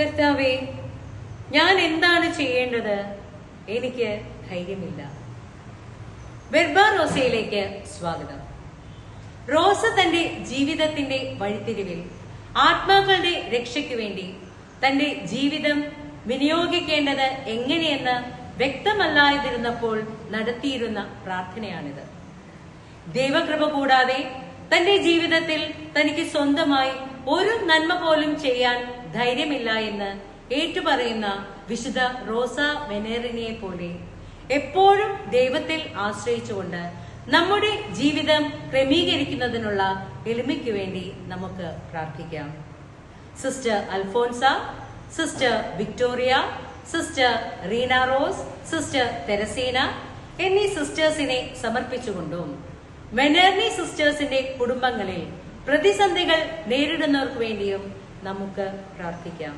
കർത്താവേ ഞാൻ എന്താണ് ചെയ്യേണ്ടത്? എനിക്ക് ധൈര്യമില്ല. വെർബ റോസയിലേക്ക് സ്വാഗതം. റോസ തന്റെ ജീവിതത്തിന്റെ വഴിത്തിരിവിൽ ആത്മാക്കളുടെ രക്ഷയ്ക്ക് വേണ്ടി തന്റെ ജീവിതം വിനിയോഗിക്കേണ്ടത് എങ്ങനെയെന്ന് വ്യക്തമല്ലാതിരുന്നപ്പോൾ നടത്തിയിരുന്ന പ്രാർത്ഥനയാണിത്. ദൈവകൃപ കൂടാതെ തന്റെ ജീവിതത്തിൽ തനിക്ക് സ്വന്തമായി ഒരു നന്മ പോലും ചെയ്യാൻ ധൈര്യമില്ല എന്ന് ഏറ്റുപറയുന്ന വിശുദ്ധ റോസ വെനേറിനിയെ പോലെ എപ്പോഴും ദൈവത്തിൽ ആശ്രയിച്ചുകൊണ്ട് നമ്മുടെ ജീവിതം ക്രമീകരിക്കുന്നതിനുള്ള എളിമയ്ക്ക് വേണ്ടി നമുക്ക് പ്രാർത്ഥിക്കാം. Sister Alphonsa sister Victoria sister Reena Rose sister Theresina എന്നീ സിസ്റ്റേഴ്സിനെ സമർപ്പിച്ചുകൊണ്ടും വെനേർണി സിസ്റ്റേഴ്സിന്റെ കുടുംബങ്ങളിൽ പ്രതിസന്ധികൾ നേരിടുന്നവർക്ക് വേണ്ടിയും നമുക്ക് പ്രാർത്ഥിക്കാം.